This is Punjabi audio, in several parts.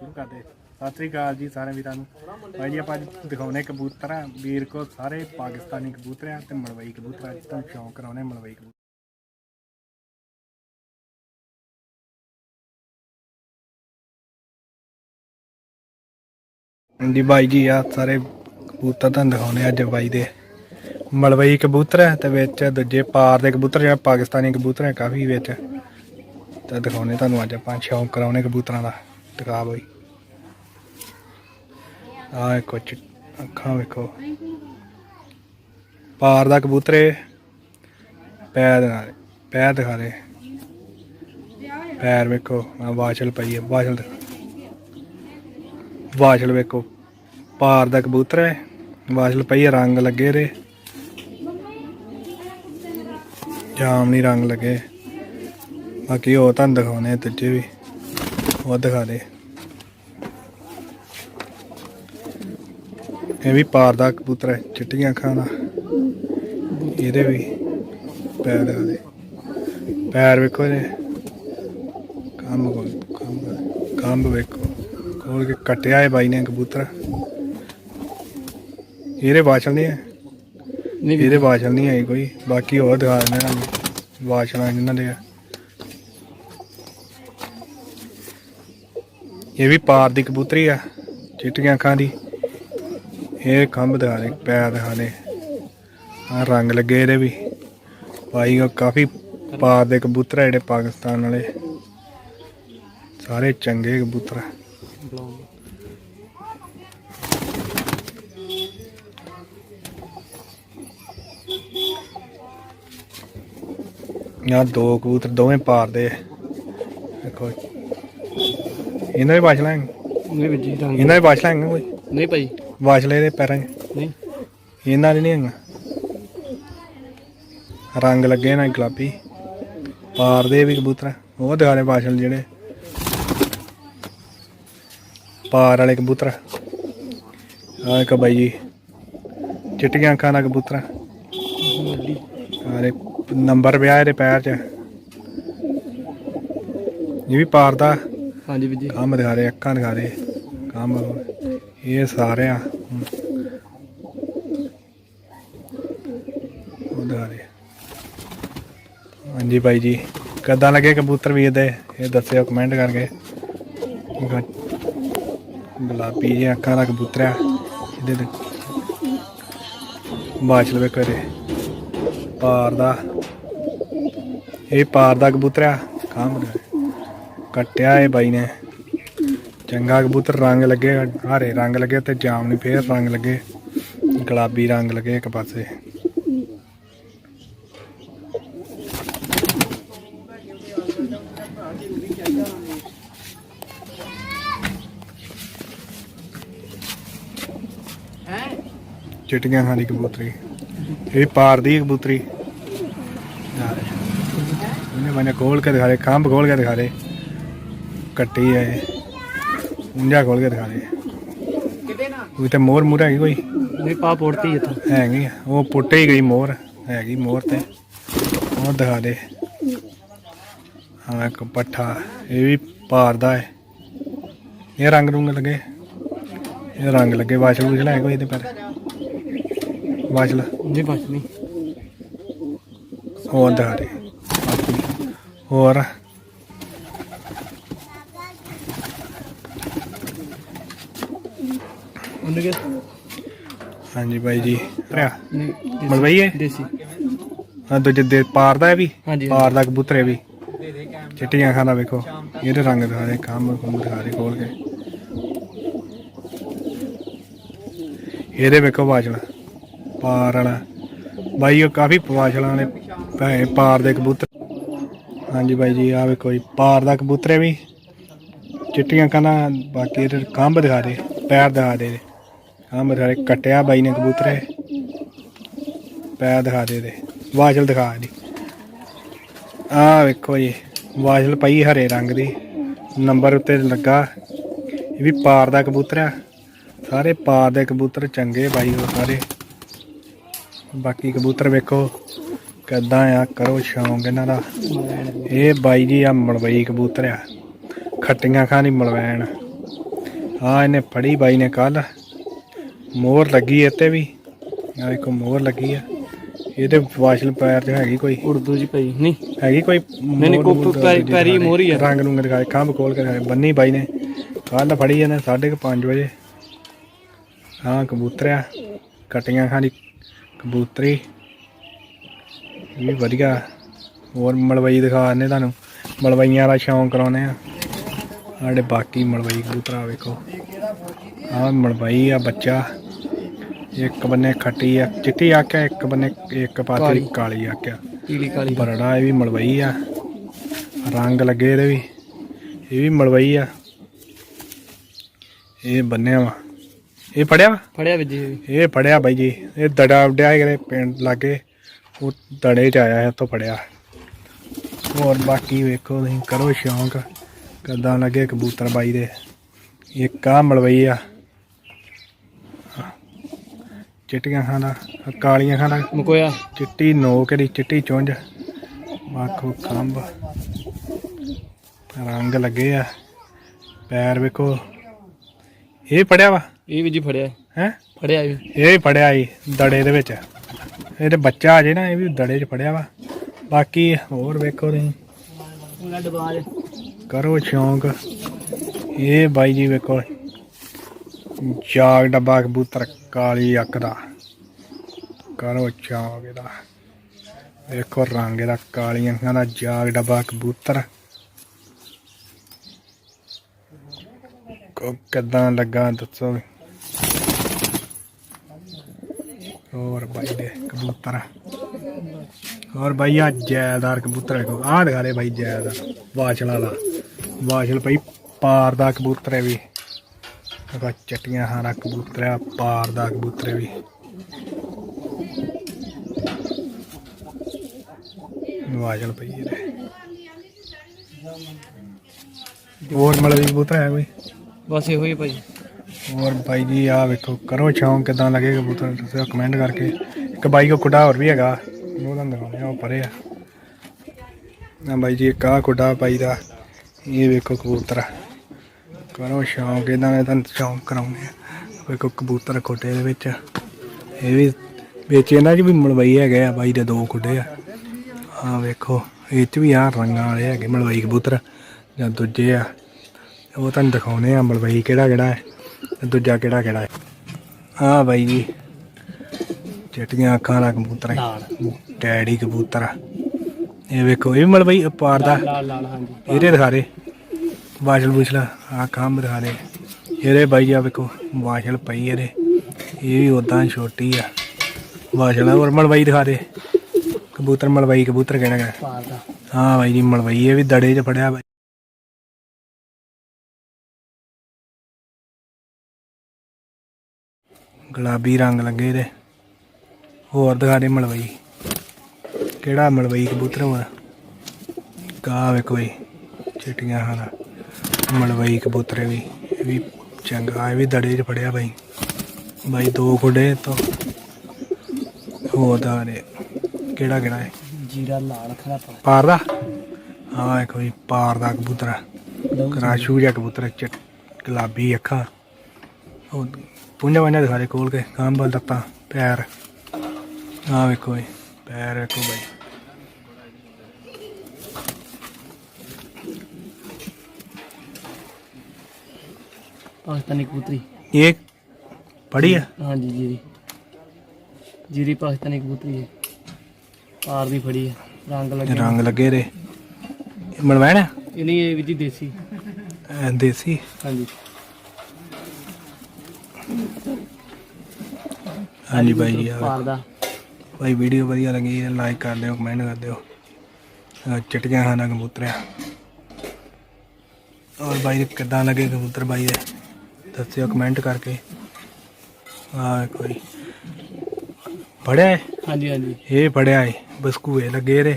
ਸ਼ੁਰੂ ਕਰਦੇ। ਸਤਿ ਸ੍ਰੀ ਅਕਾਲ ਜੀ ਸਾਰੇ ਵੀਰਾਂ ਨੂੰ। ਭਾਈ ਜੀ, ਆਪਾਂ ਅੱਜ ਦਿਖਾਉਣੇ ਕਬੂਤਰ। ਆ ਵੀਰ ਕੋ ਸਾਰੇ ਪਾਕਿਸਤਾਨੀ ਕਬੂਤਰ ਆ ਤੇ ਮਲਵਈ ਕਬੂਤਰ ਆ ਤੁਹਾਨੂੰ ਸ਼ੌਂਕ ਕਰਾਉਣੇ ਮਲਵਈ ਕਬੂਤਰ। ਜੀ ਬਾਈ ਜੀ ਆ ਸਾਰੇ ਕਬੂਤਰ ਤੁਹਾਨੂੰ ਦਿਖਾਉਣੇ ਅੱਜ ਬਾਈ ਦੇ। ਮਲਵਈ ਕਬੂਤਰ ਹੈ ਤੇ ਵਿੱਚ ਦੂਜੇ ਪਾਰ ਦੇ ਕਬੂਤਰ ਜਿਹੜਾ ਪਾਕਿਸਤਾਨੀ ਕਬੂਤਰ ਹੈ, ਕਾਫੀ ਵਿੱਚ। ਤਾਂ ਦਿਖਾਉਣੇ ਤੁਹਾਨੂੰ ਅੱਜ ਆਪਾਂ ਸ਼ੌਂਕ ਕਰਾਉਣੇ ਕਬੂਤਰਾਂ ਦਾ। ਦਿਖਾ ਬਈ। ਆ ਇੱਕ ਅੱਖਾਂ ਵੇਖੋ। ਪਾਰ ਦਾ ਕਬੂਤਰ, ਪੈਰ ਦਿਖਾ ਦੇ, ਪੈਰ ਦਿਖਾ ਦੇ। ਪੈਰ ਵੇਖੋ ਆ ਵਾਸ਼ਲ ਪਈ ਹੈ ਵਾਸ਼ਲ ਦਿਖਾ। ਵਾਸ਼ਲ ਵੇਖੋ, ਪਾਰ ਦਾ ਕਬੂਤਰ ਹੈ ਵਾਸ਼ਲ ਪਈ ਹੈ ਰੰਗ ਲੱਗੇ ਰੇ ਜਾਮਨੀ ਰੰਗ ਲੱਗੇ। ਬਾਕੀ ਉਹ ਤੁਹਾਨੂੰ ਦਿਖਾਉਣੇ ਦੂਜੇ ਵੀ। ਉਹ ਦਿਖਾ ਦੇ। ਇਹ ਵੀ ਪਾਰ ਦਾ ਕਬੂਤਰ ਹੈ ਚਿੱਟੀਆਂ ਅੱਖਾਂ ਦਾ। ਇਹਦੇ ਵੀ ਪੈਰ ਦਿਖਾ ਦੇ। ਪੈਰ ਵੇਖੋ ਇਹਦੇ। ਕੰਮ ਕੋਲ- ਕੰਮ ਕੰਮ ਵੇਖੋ। ਖੋਲ ਕੇ ਕੱਟਿਆ ਹੈ ਬਾਈ ਨੇ ਕਬੂਤਰ। ਇਹਦੇ ਵਾਸ਼ਲ ਨਹੀਂ ਹੈ। ਇਹਦੇ ਵਾਸ਼ਲ ਨਹੀਂ ਆਈ ਕੋਈ। ਬਾਕੀ ਹੋਰ ਦਿਖਾ ਦਿੰਦੇ ਵਾਸ਼ਲਾਂ ਇਹਨਾਂ ਦੇ ਆ। ਇਹ ਵੀ ਪਾਰ ਦੀ ਕਬੂਤਰੀ ਆ, ਚਿੱਟੀਆਂ ਅੱਖਾਂ ਦੀ। ਇਹ ਖੰਭ ਦਿਖਾ ਦੇ, ਪੈਰ ਦਿਖਾ ਦੇ। ਆ ਰੰਗ ਲੱਗੇ ਇਹਦੇ ਵੀ। ਭਾਈ, ਉਹ ਕਾਫੀ ਪਾਰ ਦੇ ਕਬੂਤਰ ਆ ਜਿਹੜੇ ਪਾਕਿਸਤਾਨ ਵਾਲੇ। ਸਾਰੇ ਚੰਗੇ ਕਬੂਤਰ ਆ। ਯਾਰ ਦੋ ਕਬੂਤਰ ਦੋਵੇਂ ਪਾਰ ਦੇ ਦੇਖੋ ਇਹਨਾਂ ਦੇ ਬਾਛ ਲਾਂਗੇ ਨਹੀਂ ਵੀਰ ਰੰਗ ਇਹਨਾਂ ਦੇ ਬਾਛ ਲਾਂਗੇ ਕੋਈ? ਨਹੀਂ ਭਾਈ। ਬਾਛਲੇ ਦੇ ਪੈਰਾਂ 'ਚ। ਨਹੀਂ। ਇਹਨਾਂ ਦੇ ਨਹੀਂ ਹੈਗਾ। ਰੰਗ ਲੱਗੇ ਨਾ ਗੁਲਾਬੀ। ਪਾਰ ਦੇ ਵੀ ਕਬੂਤਰ। ਉਹ ਦਿਖਾ ਦੇ ਬਾਛਲ ਜਿਹੜੇ। ਪਾਰ ਵਾਲੇ ਕਬੂਤਰ। ਆ ਇੱਕ ਬਾਈ ਜੀ। ਚਿੱਟੀਆਂ ਅੱਖਾਂ ਦਾ ਕਬੂਤਰ। ਆਰੇ ਨੰਬਰ ਪਿਆ ਇਹਦੇ ਪੈਰ 'ਚ। ਇਹ ਵੀ ਪਾਰ ਦਾ। ਹਾਂਜੀ ਵੀਰ ਜੀ। ਕੰਮ ਦਿਖਾ ਰਹੇ, ਅੱਖਾਂ ਦਿਖਾ ਰਹੇ, ਕੰਮ ਇਹ ਸਾਰਿਆਂ ਉਹ ਦਿਖਾ ਰਹੇ। ਹਾਂਜੀ ਬਾਈ ਜੀ, ਕਿੱਦਾਂ ਲੱਗੇ ਕਬੂਤਰ ਵੀਰ ਦੇ? ਇਹ ਦੱਸਿਓ ਕਮੈਂਟ ਕਰਕੇ। ਗੁਲਾਬੀ ਜਿਹੀਆਂ ਅੱਖਾਂ ਦਾ ਕਬੂਤਰ ਆ। ਇਹਦੇ ਤੇ ਬਾਛ ਲਵੇ ਕਰੇ ਪਾਰ ਦਾ। ਇਹ ਪਾਰ ਦਾ ਕਬੂਤਰ ਆ। ਕਾਮ ਦਿਖਾ ਕੱਟਿਆ ਇਹ ਬਾਈ ਨੇ। ਚੰਗਾ ਕਬੂਤਰ ਰੰਗ ਲੱਗੇ, ਹਰੇ ਰੰਗ ਲੱਗੇ ਤੇ ਜਾਮਨੀ ਫੇਰ ਰੰਗ ਲੱਗੇ। ਗੁਲਾਬੀ ਰੰਗ ਲੱਗੇ ਇੱਕ ਪਾਸੇ। ਚਿੱਟੀਆਂ ਖਾਂਦੀ ਕਬੂਤਰੀ। ਇਹ ਵੀ ਪਾਰ ਦੀ ਕਬੂਤਰੀ। ਯਾਰ ਇਹਨੇ ਖੋਲ ਕੇ ਦਿਖਾ ਦੇ ਖੰਭ ਖੋਲ ਕੇ ਦਿਖਾ ਦੇ ਕੱਟੀ ਹੈ ਇਹ ਉਂਝਾ ਖੋਲ ਕੇ ਦਿਖਾ ਦੇ। ਕੋਈ ਤੇ ਮੋਰ ਮੂਰ ਹੈਗੀ ਕੋਈ? ਨਹੀਂ ਪਾ ਪੋੜਤੀ ਇੱਥੋਂ। ਹੈਗੀ ਆ। ਉਹ ਪੁੱਟੇ ਹੀ ਗਈ ਮੋਰ। ਹੈਗੀ ਮੋਰ ਤੇ। ਉਹ ਦਿਖਾ ਦੇ। ਹਾਂ ਇੱਕ ਪੱਠਾ। ਇਹ ਵੀ ਪਾਰ ਦਾ ਹੈ ਇਹ ਰੰਗ ਰੁੰਗ ਲੱਗੇ। ਇਹ ਰੰਗ ਲੱਗੇ। ਵਾਸ਼ਲ ਵੂਸ਼ਲ ਹੈ ਕੋਈ ਇਹਦੇ ਪਰ। ਵਾਸ਼ਲ ਨਹੀਂ ਬਸ ਨਹੀਂ। ਹੋਰ ਦਿਖਾ ਦੇ। ਹੋਰ। ਉਹਨੇ ਕਿ ਹਾਂਜੀ ਬਾਈ ਜੀ। ਨਹੀਂ ਮਲਵਈ ਹੈ? ਦੇਸੀ। ਹਾਂ ਦੂਜੇ ਦੇ ਪਾਰ ਦਾ ਹੈ ਵੀ। ਹਾਂਜੀ ਪਾਰ ਦਾ ਕਬੂਤਰ ਹੈ ਵੀ। ਚਿੱਟੀਆਂ ਖਾਣਾ ਵੇਖੋ। ਇਹਦੇ ਰੰਗ ਦਿਖਾ ਦੇ ਕੰਮ ਕੁੰਮ ਦਿਖਾ ਦੇ ਖੋਲ ਕੇ। ਇਹਦੇ ਵੇਖੋ ਬਾਜਲਾ ਪਾਰ ਵਾਲਾ। ਬਾਈ ਉਹ ਕਾਫੀ ਬਾਜਲਾਂ ਵਾਲੇ ਭੈ ਪਾਰ ਦੇ ਕਬੂਤਰ। ਹਾਂਜੀ ਬਾਈ ਜੀ ਆ ਵੇਖੋ ਜੀ ਪਾਰ ਦਾ ਕਬੂਤਰ ਹੈ ਵੀ। ਚਿੱਟੀਆਂ ਖਾਣਾ ਬਾਕੀ ਇਹਦੇ ਕੰਬ ਦਿਖਾ ਦੇ ਪੈਰ ਦਿਖਾ ਦੇ ਇਹਦੇ। ਕੰਬ ਦਿਖਾ ਦੇ ਕੱਟਿਆ ਬਾਈ ਨੇ ਕਬੂਤਰ ਇਹ। ਪੈਰ ਦਿਖਾ ਦੇ ਇਹਦੇ। ਵਾਜਲ ਦਿਖਾ ਦੀ ਆ ਵੇਖੋ ਜੀ, ਵਾਜਲ ਪਈ ਹਰੇ ਰੰਗ ਦੀ। ਨੰਬਰ ਉੱਤੇ ਲੱਗਾ, ਇਹ ਵੀ ਪਾਰ ਦਾ ਕਬੂਤਰ ਆ। ਸਾਰੇ ਪਾਰ ਦੇ ਕਬੂਤਰ ਚੰਗੇ ਬਾਈ ਉਹ ਸਾਰੇ। ਬਾਕੀ ਕਬੂਤਰ ਵੇਖੋ ਕਿੱਦਾਂ ਆ, ਕਰੋ ਸ਼ੌਂਕ ਇਹਨਾਂ ਦਾ। ਇਹ ਬਾਈ ਜੀ ਆ ਮਲਵਈ ਕਬੂਤਰ ਆ। ਖੱਟੀਆਂ ਖਾਣੀ ਮਲਵੈਣ। ਆ ਇਹਨੇ ਫੜੀ ਬਾਈ ਨੇ ਕੱਲ ਮੋਹਰ ਲੱਗੀ ਇੱਥੇ ਵੀ। ਆ ਇੱਕ ਮੋਹਰ ਲੱਗੀ ਆ। ਇਹਦੇ ਵਾਸ਼ਲ ਪੈਰ ਤੇ ਹੈਗੀ ਕੋਈ? ਉਰਦੂ ਜੀ ਭਾਈ ਨਹੀਂ। ਹੈਗੀ ਕੋਈ ਨਹੀਂ, ਮੋਹਰ ਕੋ- ਮੂਹਰ ਕੋ- ਪੈਰੀ-। ਮੋਹਰ ਆ। ਰੰਗ ਨੂੰ ਦਿਖਾਏ ਖੰਭ ਖੋਲ ਕੇ ਬੰਨੀ ਬਾਈ ਨੇ। ਕੱਲ ਫੜੀ ਇਹਨੇ 5:30 ਵਜੇ। ਹਾਂ ਕਬੂਤਰਿਆ ਕਟੀਆਂ ਖਾਣੀ ਕਬੂਤਰੀ। ਇਹ ਵੀ ਵਧੀਆ। ਹੋਰ ਮਲਵਈ ਦਿਖਾ ਨੇ ਤੁਹਾਨੂੰ। ਮਲਵਈਆਂ ਦਾ ਸ਼ੌਂਕ ਕਰਾਉਨੇ ਆ। ਸਾਡੇ ਬਾਕੀ ਮਲਵਈ ਕਬੂਤਰਾ ਵੇਖੋ। ਆਹ ਮਲਵਈ ਆ ਬੱਚਾ। ਇੱਕ ਬੰਨੇ ਖੱਟੀ ਆ। ਚਿੱਟੀ ਆਖਿਆ ਇੱਕ ਬੰਨੇ ਇੱਕ ਪਾਸੇ ਕਾਲੀ। ਆਖਿਆ। ਪੀਲੀ ਕਾਲੀ। ਬਰੜਾ ਇਹ ਵੀ ਮਲਵਈ ਆ। ਰੰਗ ਲੱਗੇ ਇਹਦੇ ਵੀ। ਇਹ ਵੀ ਮਲਵਈ ਆ। ਇਹ ਬੰਨਿਆ ਵਾ। ਇਹ ਪੜਿਆ ਵਾ? ਫੜਿਆ ਵਿੱਚ ਜੀ। ਇਹ ਪੜਿਆ ਬਾਈ ਜੀ। ਇਹ ਦੜਾ ਉੱਡਿਆ ਕਿਤੇ ਪਿੰਡ ਲਾਗੇ। ਉਹ ਦੜੇ ਚ ਆਇਆ ਹੈ ਤੋਂ ਪੜਿਆ ਹੋਰ ਬਾਕੀ ਵੇਖੋ ਤੁਸੀਂ ਕਰੋ ਸ਼ੌਂਕ। ਕਿੱਦਾਂ ਲੱਗੇ ਕਬੂਤਰ ਬਾਈ ਦੇ। ਇੱਕ ਆ ਮਲਵਈ ਆ। ਚਿੱਟੀਆਂ ਖਾਣਾ ਕਾਲੀਆਂ ਖਾਣਾ ਮਕੋਇਆ। ਚਿੱਟੀ ਨੋਕ ਦੀ ਚਿੱਟੀ ਚੁੰਝ। ਵਾਖੋ ਖੰਭ। ਰੰਗ ਲੱਗੇ ਆ। ਪੈਰ ਵੇਖੋ। ਇਹ ਪੜਿਆ ਵਾ? ਇਹ ਵੀ ਜੀ ਫੜਿਆ। ਹੈ? ਫੜਿਆ ਵੀ। ਇਹ ਵੀ ਪੜਿਆ ਜੀ ਦੜੇ ਦੇ ਵਿੱਚ। ਇਹ ਤੇ ਬੱਚਾ ਅਜੇ ਨਾ ਇਹ ਵੀ ਦੜੇ 'ਚ ਪੜਿਆ ਵਾ। ਬਾਕੀ ਹੋਰ ਵੇਖੋ ਤੁਸੀਂ। ਉਹਨਾਂ ਕਰੋ ਸ਼ੌਂਕ ਇਹ ਬਾਈ ਜੀ ਵੇਖੋ, ਜਾਗ ਡੱਬਾ ਕਬੂਤਰ ਕਾਲੀ ਅੱਖ ਦਾ। ਕਰੋ ਸ਼ੌਂਕ ਇਹਦਾ। ਵੇਖੋ ਰੰਗ ਇਹਦਾ, ਕਾਲੀਆਂ ਅੱਖਾਂ ਦਾ ਜਾਗ ਡੱਬਾ ਕਬੂਤਰ। ਕੋ ਕਿੱਦਾਂ ਲੱਗਾ ਦੱਸੋ ਹੋਰ ਬਾਈ ਦੇ ਕਬੂਤਰ। ਹੋਰ ਬਾਈ ਆ ਜੈਦਾਰ ਕਬੂਤਰ ਵੇਖੋ ਆਹ ਦਿਖਾ ਦੇ ਬਾਈ ਜੈਦਾਰ ਵਾਸ਼ਲ ਵਾਲਾ ਵਾਸ਼ਲ ਭਾਈ ਪਾਰ ਦਾ ਕਬੂਤਰ ਹੈ ਵੀ। ਇਹਦਾ ਚਟੀਆਂ ਹਾਰਾ ਕਬੂਤਰ ਆ ਪਾਰ ਦਾ ਕਬੂਤਰ ਹੈ ਵੀ। ਵਾਸ਼ਲ ਪਈ ਇਹਦੇ। ਹੋਰ ਮਤਲਬ ਕਬੂਤਰ ਹੈ ਕੋਈ? ਬਸ ਇਹੋ ਹੀ ਭਾਈ। ਹੋਰ ਬਾਈ ਜੀ ਆ ਵੇਖੋ ਕਰੋ ਸ਼ੌਂਕ ਕਿਦਾਂ ਲੱਗੇ ਕਬੂਤਰ ਦੱਸਿਓ ਕਮੈਂਟ ਕਰਕੇ। ਇੱਕ ਬਾਈ ਕੋ ਕੁੱਡਾ ਹੋਰ ਵੀ ਹੈਗਾ। ਉਹ ਤੁਹਾਨੂੰ ਦਿਖਾਉਂਦੇ ਆ, ਉਹ ਪਰੇ ਆ। ਨਾ ਬਾਈ ਜੀ, ਇੱਕ ਆ ਕੁੱਡਾ ਬਾਈ ਦਾ। ਇਹ ਵੇਖੋ ਕਬੂਤਰ। ਕਰੋ ਸ਼ੌਂਕ, ਇਹਨਾਂ ਨੇ ਤੁਹਾਨੂੰ ਸ਼ੌਂਕ ਕਰਾਉਣੇ ਆ। ਵੇਖੋ ਕਬੂਤਰ ਖੋਟੇ ਦੇ ਵਿੱਚ। ਇਹ ਵੀ ਵਿੱਚ ਇਹਨਾਂ 'ਚ ਵੀ ਮਲਵਈ ਹੈਗੇ ਆ, ਬਾਈ ਦੇ ਦੋ ਕੁੱਡੇ ਆ। ਆ ਵੇਖੋ, ਇਹ 'ਚ ਵੀ ਆ ਰੰਗਾਂ ਵਾਲੇ ਹੈਗੇ ਮਲਵਈ ਕਬੂਤਰ, ਜਾਂ ਦੂਜੇ ਆ। ਉਹ ਤੁਹਾਨੂੰ ਦਿਖਾਉਣੇ ਆ ਮਲਵਈ ਕਿਹੜਾ ਕਿਹੜਾ ਹੈ ਦੂਜਾ ਕਿਹੜਾ ਕਿਹੜਾ ਹੈ। ਆ ਬਾਈ ਜੀ ਚਿੱਟੀਆਂ ਅੱਖਾਂ ਦਾ ਕਬੂਤਰ ਹੈ। ਲਾਲ। ਡੈਡੀ ਕਬੂਤਰ। ਆ। ਇਹ ਵੇਖੋ ਇਹ ਵੀ ਮਲਵਈ ਪਾਰ ਦਾ। ਲਾਲ ਲਾਲ ਹਾਂਜੀ। ਇਹਦੇ ਦਿਖਾ ਦੇ। ਵਾਸ਼ਲ ਬੁਸ਼ਲ ਆ ਕੰਮ ਦਿਖਾ ਦੇ। ਇਹਦੇ ਬਾਈ ਆ ਵੇਖੋ ਵਾਸ਼ਲ ਪਈ ਇਹਦੇ। ਇਹ ਵੀ ਉਦਾਂ ਛੋਟੀ ਆ। ਵਾਸ਼ਲ ਆ ਹੋਰ ਮਲਵਈ ਦਿਖਾ ਦੇ। ਕਬੂਤਰ ਮਲਵਈ ਕਬੂਤਰ ਪਾਰ ਦਾ। ਹਾਂ ਬਾਈ ਜੀ ਮਲਵਈ ਇਹ ਵੀ ਦੜੇ 'ਚ ਫੜਿਆ ਬਾਈ। ਗੁਲਾਬੀ ਰੰਗ ਲੱਗੇ ਇਹਦੇ। ਹੋਰ ਦਿਖਾ ਦੇ ਮਲਵਈ। ਕਿਹੜਾ ਮਲਵਈ ਕਬੂਤਰ ਹੋਰ ਕਾ ਵੇ ਕੋਈ ਚਿੱਟੀਆਂ ਹਾਲਾ ਮਲਵਈ ਕਬੂਤਰ ਵੀ ਇਹ ਵੀ ਚੰਗਾ ਇਹ ਵੀ ਦੜੇ 'ਚ ਫੜਿਆ ਬਾਈ। ਬਾਈ ਦੋ ਖੁੱਡੇ ਤੋਂ। ਹੋਰ ਦਾ ਨੇ ਕਿਹੜਾ ਕਿਹੜਾ ਹੈ? ਜੀਰਾ ਲਾਲ ਖਰਾ ਪਾ। ਪਾਰ ਦਾ? ਹਾਂ ਇਹ ਕੋਈ ਪਾਰ ਦਾ ਕਬੂਤਰ। ਕਰਾਸ਼ੂ ਜਿਹਾ ਕਬੂਤਰ ਚ ਗੁਲਾਬੀ ਅੱਖਾਂ। ਉਹ ਪੁੰਜਾ ਵੰਜਾ ਦਿਖਾ ਦੇ ਕੋਲ ਕੇ ਕਾਂਬਲ ਦੱਪਾ ਪੈਰ। ਆ ਵੇਖੋ ਇਹ ਪੈਰ ਵੇਖੋ ਬਾਈ ਪਾਕਿਸਤਾਨੀ ਕਬੂਤਰੀ। ਇਹ ਪੜੀ ਆ? ਹਾਂਜੀ ਜੀਰੀ। ਜੀਰੀ ਪਾਕਿਸਤਾਨੀ ਕਬੂਤਰੀ ਹੈ। ਪਾਰ ਦੀ ਫੜੀ ਹੈ। ਰੰਗ ਇਹ ਲੱਗੇ ਰੰਗ ਲੱਗੇ ਰੇ ਮਨਵੈਣ ਇਹ ਨਹੀਂ ਇਹ ਵੀ ਜੀ ਦੇਸੀ? ਦੇਸੀ ਹਾਂਜੀ ਹਾਂਜੀ ਬਾਈ ਜੀ ਆ ਪਾਰ ਦਾ। ਭਾਈ ਵੀਡੀਓ ਵਧੀਆ ਲੱਗੀ ਲਾਈਕ ਕਰ ਦਿਓ ਕਮੈਂਟ ਕਰ ਦਿਓ ਆਹ ਚਿੱਟੀਆਂ ਖਾਣਾ ਕਬੂਤਰਿਆ ਔਰ ਬਾਈ ਕਿੱਦਾਂ ਲੱਗੇ ਕਬੂਤਰ ਬਾਈ ਦੇ ਦੱਸਿਓ ਕਮੈਂਟ ਕਰਕੇ ਆ ਕੋਈ ਪੜਿਆ ਹੈ? ਹਾਂਜੀ ਹਾਂਜੀ ਇਹ ਪੜਿਆ ਹੈ ਬਸਕੂਏ ਲੱਗੇ ਰੇ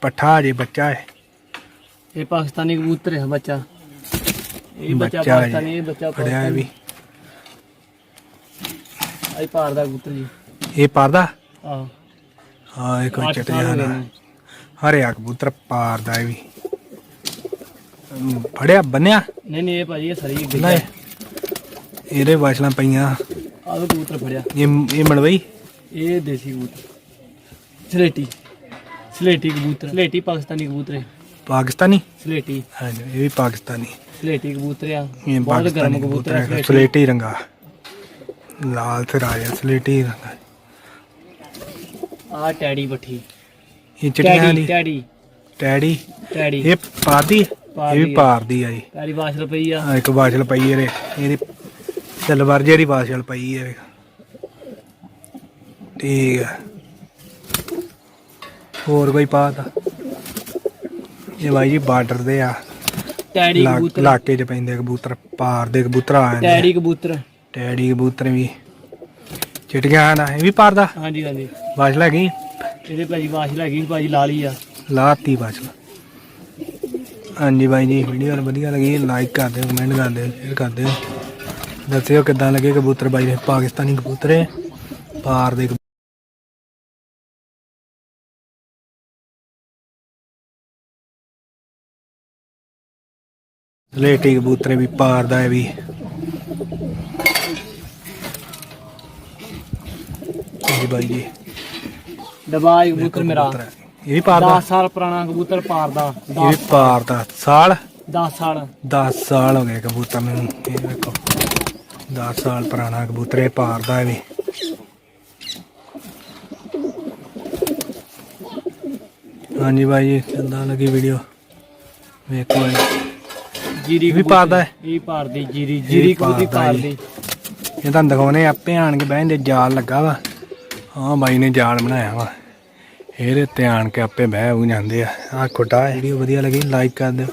ਪੱਠਾ ਜੇ ਬੱਚਾ ਹੈ ਇਹ ਪਾਕਿਸਤਾਨੀ ਕਬੂਤਰ ਹੈ ਬੱਚਾ ਇਹ ਬੱਚਾ ਬੱਚਾ ਹੈ ਪਾਕਿਸਤਾਨੀ ਇਹ ਬੱਚਾ ਪੜਿਆ ਹੈ ਵੀ ਇਹ ਪਾਰ ਦਾ ਕਬੂਤਰ ਜੀ। ਇਹ ਪਾਰਦਾ ਆਹ ਹਾਂ। ਇਹ ਕੋਈ ਚਿੱਟੀਆਂ ਸਾਲ ਹੋ ਗਏ ਖਾਣਾ ਨੇ। ਹਰਿਆ ਕਬੂਤਰ ਪਾਰਦਾ ਇਹ ਵੀ। ਅਮ, ਫੜਿਆ ਬੰਨਿਆ? ਨਹੀਂ ਨਹੀਂ ਇਹ ਭਾਜੀ ਇਹ ਸਰੀ ਨਹੀਂ ਇਹਦੇ ਵਾਸ਼ਲਾਂ ਪਈਆਂ। ਆਹ ਕਬੂਤਰ ਫੜਿਆ। ਇਹ ਇਹ ਮਲਵਈ? ਇਹ ਦੇਸੀ ਕਬੂਤਰ। ਸਲੇਟੀ। ਸਲੇਟੀ ਕਬੂਤਰ। ਸਲੇਟੀ ਪਾਕਿਸਤਾਨੀ ਕਬੂਤਰ ਹੈ। ਪਾਕਿਸਤਾਨੀ? ਸਲੇਟੀ। ਹਾਂਜੀ ਇਹ ਵੀ ਪਾਕਿਸਤਾਨੀ। ਸਲੇਟੀ ਕਬੂਤਰ ਆ। ਇਹ ਬਹੁਤ ਗਰਮ ਪਾਕਿਸਤਾਨੀ ਕਬੂਤਰ ਸਲੇਟੀ। ਸਲੇਟੀ ਰੰਗਾ। ਲਾਲ ਆ ਗਿਆ ਸਲੇਟੀ ਰੰਗਾ ਆ। ਟੈਡੀ ਬੱਠੀ। ਇਹ ਚਿੱਟੀਆਂ ਟੈਡੀ ਦੀ ਟੈਡੀ। ਟੈਡੀ। ਟੈਡੀ। ਇਹ ਪਾਰਦੀ। ਇਹ ਵੀ ਪਾਰਦੀ ਆ। ਆ ਜੀ। ਟੈਡੀ ਬਾਸ਼ ਰੁਪਈ ਆ। ਆ ਇੱਕ ਬਾਸ਼ਲ ਪਈ ਇਹਦੇ। ਇਹਦੀ ਤਲਵਾਰ ਜਿਹੜੀ ਬਾਸ਼ਲ ਪਈ ਹੈ ਠੀਕ ਆ। ਹੋਰ ਕੋਈ ਪਾਤ ਇਹ ਬਾਈ ਜੀ ਬਾਰਡਰ ਦੇ ਆ। ਟੈਡੀ ਕਬੂਤਰ। ਇਲਾਕੇ 'ਚ ਪੈਂਦੇ ਕਬੂਤਰ ਪਾਰ ਦੇ ਕਬੂਤਰ ਆ ਜਾਂਦੇ ਟੈਡੀ ਕਬੂਤਰ। ਟੈਡੀ ਕਬੂਤਰ ਵੀ ਚਿਟੀਆਂ ਨਾ ਇਹ ਵੀ ਪਾਰ ਦਾ ਹਾਂਜੀ ਹਾਂਜੀ। ਬਾਸ਼ਲ ਹੈਗੀ? ਇਹਦੇ ਭਾਜੀ ਬਾਸ਼ ਲੱਗੀ ਭਾਜੀ ਲਾਲੀ ਆ। ਲਾਤੀ ਬਾਸ਼ਲ ਹਾਂਜੀ ਬਾਈ ਜੀ ਵੀਡੀਓ ਵਧੀਆ ਲੱਗੀ ਲਾਈਕ ਕਰ ਦਿਓ ਕਮੈਂਟ ਕਰ ਦਿਓ ਸ਼ੇਅਰ ਕਰ ਦਿਓ। ਦੱਸਿਓ ਕਿੱਦਾਂ ਲੱਗੇ ਕਬੂਤਰ ਬਾਈ ਦੇ ਪਾਕਿਸਤਾਨੀ ਕਬੂਤਰ ਹੈ ਪਾਰ ਦੇ ਸਲੇਟੀ ਕਬੂਤਰ ਵੀ ਪਾਰ ਦਾ ਹੈ ਵੀ। ਜੀ ਬਾਈ ਜੀ। ਦਬਾਜ ਕਬੂਤਰ ਮੇਰਾ। ਕਬੂਤਰ ਹੈ। ਇਹ ਵੀ ਪਾਰ ਦਾ 10 ਸਾਲ ਪੁਰਾਣਾ ਕਬੂਤਰ ਪਾਰ ਦਾ ਇਹ ਵੀ ਪਾਰ ਦਾ ਸਾਲ? 10 ਸਾਲ। 10 ਸਾਲ ਹੋ ਗਏ ਕਬੂਤਰ ਨੂੰ। ਇਹ ਵੇਖੋ। 10 ਸਾਲ ਪੁਰਾਣਾ ਕਬੂਤਰ ਇਹ ਪਾਰ ਦਾ ਹੈ ਵੀ। ਹਾਂਜੀ ਬਾਈ ਜੀ ਕਿੰਦਾ ਲੱਗੀ ਵੀਡੀਓ ਵੇਖੋ ਇਹ। ਜੀਰੀ ਵੀ ਹੈ? ਇਹ ਪਾਰਦੀ ਜੀਰੀ ਜੀਰੀ ਕਬੂਤਰੀ ਪਾਰਦਾ ਇਹ ਤੁਹਾਨੂੰ ਦਿਖਾਉਣੇ ਆਪੇ ਆਣ ਕੇ ਬਹਿੰਦੇ ਜਾਲ ਲੱਗਾ ਵਾ। ਹਾਂ ਬਾਈ ਨੇ ਜਾਲ ਬਣਾਇਆ ਵਾ। ਇਹਦੇ ਤੇ ਆਣ ਕੇ ਆਪੇ ਬਹਿ ਹੋ ਜਾਂਦੇ ਆ। ਆ ਖੁੱਟਾ ਵੀਡੀਓ ਵਧੀਆ ਲੱਗੀ ਲਾਈਕ ਕਰ ਦਿਓ।